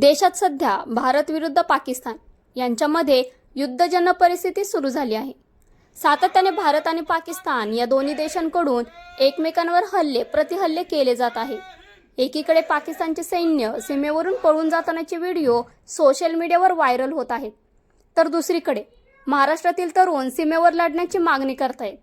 देशात सध्या भारत विरुद्ध पाकिस्तान यांच्यामध्ये युद्धजन्य परिस्थिती सुरू झाली आहे. सातत्याने भारत आणि पाकिस्तान या दोन्ही देशांकडून एकमेकांवर हल्ले प्रतिहल्ले केले जात आहे. एकीकडे पाकिस्तानचे सैन्य सीमेवरून पळून जातानाचे व्हिडिओ सोशल मीडियावर व्हायरल होत आहेत. तर दुसरीकडे महाराष्ट्रातील तरुण सीमेवर लढण्याची मागणी करतायत.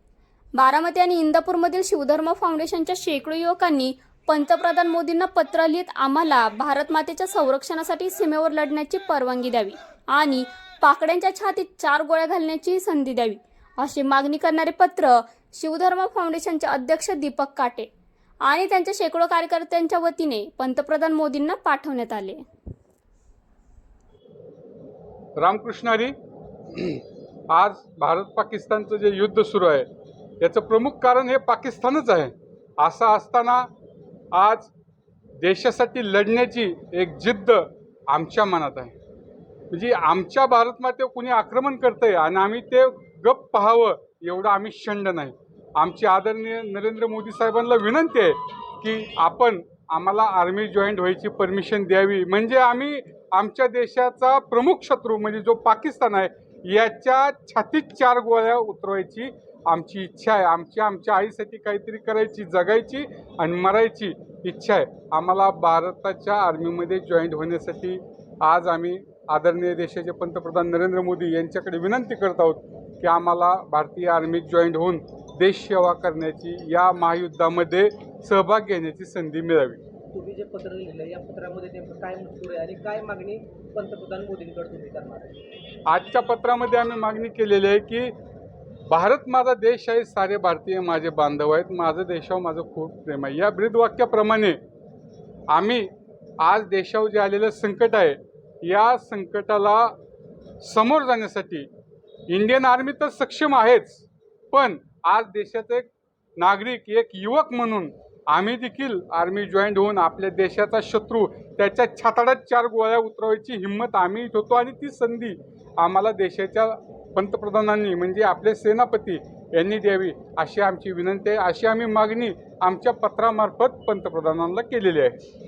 बारामती आणि इंदापूरमधील शिवधर्म फाउंडेशनच्या शेकडो युवकांनी पंतप्रधान मोदींना पत्र लिहित आम्हाला भारत मातेच्या संरक्षणासाठी सीमेवर लढण्याची परवानगी द्यावी आणि पाकड्यांच्या छातीत चार गोळ्या घालण्याची संधी द्यावी अशी मागणी करणारे पत्र शिवधर्म फाउंडेशनचे अध्यक्ष दीपक काटे आणि त्यांच्या शेकडो कार्यकर्त्यांच्या वतीने पंतप्रधान मोदींना पाठवण्यात आले. रामकृष्ण हरी आज भारत पाकिस्तानचं जे युद्ध सुरू आहे याचं प्रमुख कारण हे पाकिस्तानच आहे. असं असताना आज देशासाठी लढण्याची एक जिद्द आमच्या मनात आहे. म्हणजे आमच्या भारत कुणी आक्रमण करतंय आणि आम्ही ते गप पाहावं एवढं आम्ही शंड नाही. आमची आदरणीय नरेंद्र मोदी साहेबांना विनंती आहे की आपण आम्हाला आर्मी जॉईंट व्हायची परमिशन द्यावी. म्हणजे आम्ही आमच्या देशाचा प्रमुख शत्रू म्हणजे जो पाकिस्तान आहे याच्या छातीत चार गोळ्या उतरवायची आमची इच्छा आहे. आमची आमच्या आईसाठी काहीतरी करायची जगायची आणि मरायची इच्छा आहे. आम्हाला भारताच्या आर्मीमध्ये जॉईंट होण्यासाठी आज आम्ही आदरणीय देशाचे पंतप्रधान नरेंद्र मोदी यांच्याकडे विनंती करत आहोत की आम्हाला भारतीय आर्मीत जॉईंट होऊन देशसेवा करण्याची या महायुद्धामध्ये सहभाग घेण्याची संधी मिळावी. तुम्ही जे पत्र लिहिलं या पत्रामध्ये नेमकं काय मजकूर आहे आणि काय मागणी पंतप्रधान मोदींकडे तुम्ही करणार आहे? आजच्या पत्रामध्ये आम्ही मागणी केलेली आहे की भारत माझा देश आहे सारे भारतीय माझे बांधव आहेत माझं देशावर माझं खूप प्रेम आहे. या ब्रीदवाक्याप्रमाणे आम्ही आज देशावर जे आलेलं संकट आहे या संकटाला समोर जाण्यासाठी इंडियन आर्मी तर सक्षम आहेच पण आज देशाचे एक नागरिक एक युवक म्हणून आम्ही देखील आर्मी जॉईंट होऊन आपल्या देशाचा शत्रू त्याच्या छाताडात चार गोळ्या उतरवायची हिंमत आम्ही ठेवतो आणि ती संधी आम्हाला देशाच्या पंतप्रधानांनी म्हणजे आपले सेनापती यांनी द्यावी अशी आमची विनंती आहे. अशी आम्ही मागणी आमच्या पत्रामार्फत पंतप्रधानांना केलेली आहे.